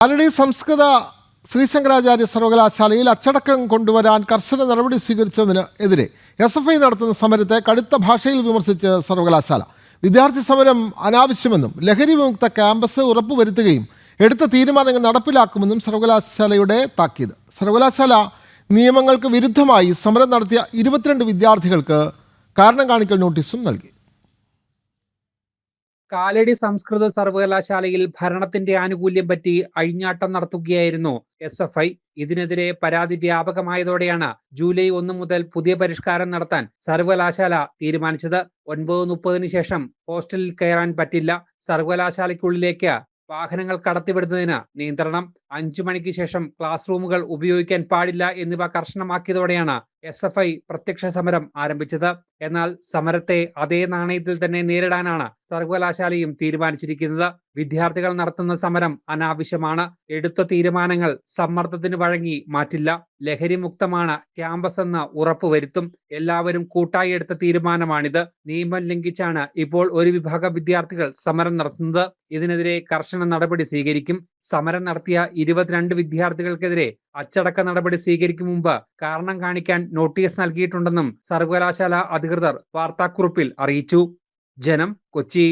കാലടി സംസ്കൃത ശ്രീശങ്കരാചാര്യ സർവകലാശാലയിൽ അച്ചടക്കം കൊണ്ടുവരാൻ കർശന നടപടി സ്വീകരിച്ചതിന് എതിരെ എസ് എഫ് ഐ നടത്തുന്ന സമരത്തെ കടുത്ത ഭാഷയിൽ വിമർശിച്ച് സർവകലാശാല. വിദ്യാർത്ഥി സമരം അനാവശ്യമെന്നും ലഹരി വിമുക്ത ക്യാമ്പസ് ഉറപ്പുവരുത്തുകയും എടുത്ത തീരുമാനങ്ങൾ നടപ്പിലാക്കുമെന്നും സർവകലാശാലയുടെ താക്കീത്. സർവകലാശാല നിയമങ്ങൾക്ക് വിരുദ്ധമായി സമരം നടത്തിയ ഇരുപത്തിരണ്ട് വിദ്യാർത്ഥികൾക്ക് കാരണം കാണിക്കൽ നോട്ടീസും നൽകി. കാലടി സംസ്കൃത സർവകലാശാലയിൽ ഭരണത്തിന്റെ ആനുകൂല്യം പറ്റി അഴിഞ്ഞാട്ടം നടത്തുകയായിരുന്നു എസ് എഫ് ഐ. ഇതിനെതിരെ പരാതി വ്യാപകമായതോടെയാണ് ജൂലൈ ഒന്ന് മുതൽ പുതിയ പരിഷ്കാരം നടത്താൻ സർവകലാശാല തീരുമാനിച്ചത്. ഒൻപത് മുപ്പതിന് ശേഷം ഹോസ്റ്റലിൽ കയറാൻ പറ്റില്ല. സർവകലാശാലയ്ക്കുള്ളിലേക്ക് വാഹനങ്ങൾ കടത്തിവിടുന്നതിന് നിയന്ത്രണം. അഞ്ചു മണിക്ക് ശേഷം ക്ലാസ് റൂമുകൾ ഉപയോഗിക്കാൻ പാടില്ല എന്നിവ കർശനമാക്കിയതോടെയാണ് എസ് എഫ് ഐ പ്രത്യക്ഷ സമരം ആരംഭിച്ചത്. എന്നാൽ സമരത്തെ അതേ നാണയത്തിൽ തന്നെ നേരിടാനാണ് സർവകലാശാലയും തീരുമാനിച്ചിരിക്കുന്നത്. വിദ്യാർത്ഥികൾ നടത്തുന്ന സമരം അനാവശ്യമാണ്. എടുത്ത തീരുമാനങ്ങൾ സമ്മർദ്ദത്തിന് വഴങ്ങി മാറ്റില്ല. ലഹരി മുക്തമാണ് ക്യാമ്പസ് എന്ന് ഉറപ്പുവരുത്തും. എല്ലാവരും കൂട്ടായി എടുത്ത തീരുമാനമാണിത്. നിയമം ലംഘിച്ചാണ് ഇപ്പോൾ ഒരു വിഭാഗം വിദ്യാർത്ഥികൾ സമരം നടത്തുന്നത്. ഇതിനെതിരെ കർശന നടപടി സ്വീകരിക്കും. സമരം നടത്തിയ ഇരുപത്തിരണ്ട് വിദ്യാർത്ഥികൾക്കെതിരെ അച്ചടക്ക നടപടി സ്വീകരിക്കും മുമ്പ് കാരണം കാണിക്കാൻ നോട്ടീസ് നൽകിയിട്ടുണ്ടെന്നും സർവകലാശാല അധികൃതർ വാർത്താക്കുറിപ്പിൽ അറിയിച്ചു. ജനം കൊച്ചി.